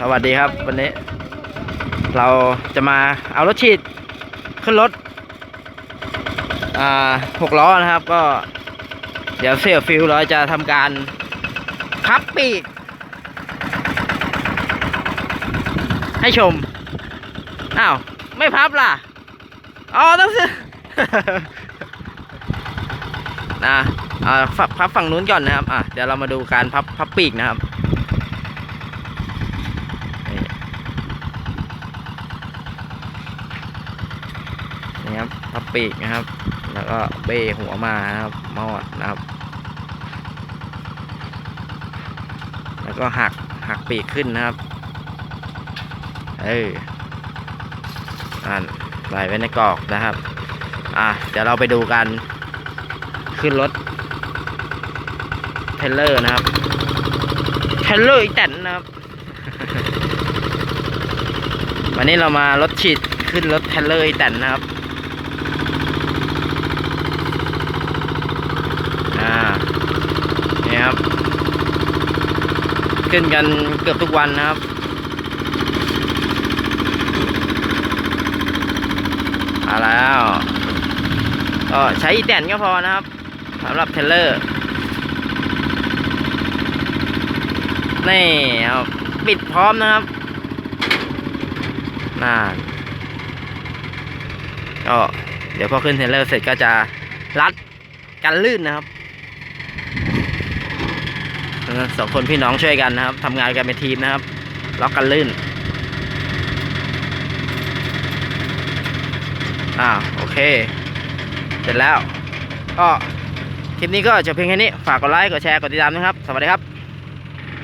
สวัสดีครับ วันนี้ เราจะมาเอารถฉีดขึ้นรถอ่าหกล้อนะครับ ก็ เดี๋ยวเสียฟิลเราจะทำการพับปีก ให้ชม อ้าว ไม่พับล่ะ อ๋อ ต้องซื้อนะอ่าพับฝั่งนู้นก่อนนะครับ อะ เดี๋ยวเรามาดูการพับพับปีกนะครับ นี่ครับ พับปีกนะครับ แล้วก็เบ้หัวมาครับมอดนะครับ แล้วก็หักหักปีกขึ้นนะครับ เอออ่านใส่ไว้ในกรอกนะครับ อะเดี๋ยวเราไปดูกัน ขึ้นรถเทรลเลอร์นะครับเทรลเลอร์อีแตนนะครับ วันนี้เรามารถฉีดขึ้นรถเทรลเลอร์อีแตนนะครับ อ่านี่ครับ ขึ้นกันเกือบทุกวันนะครับ มาแล้ว ก็ใช้อีแตนก็พอนะครับสำหรับเทรลเลอร์นี่ครับปิดพร้อมนะครับน่าก็เดี๋ยวพอขึ้นเทรลเลอร์เสร็จก็จะรัดกันลื่นนะครับ สองคนพี่น้องช่วยกันนะครับทำงานกันเป็นทีมนะครับ ล็อกกันลื่น อ่าโอเค เสร็จแล้ว ก็คลิปนี้ก็จะเพียงแค่นี้ ฝากกดไลค์ กดแชร์ กดติดตามนะครับ สวัสดีครับ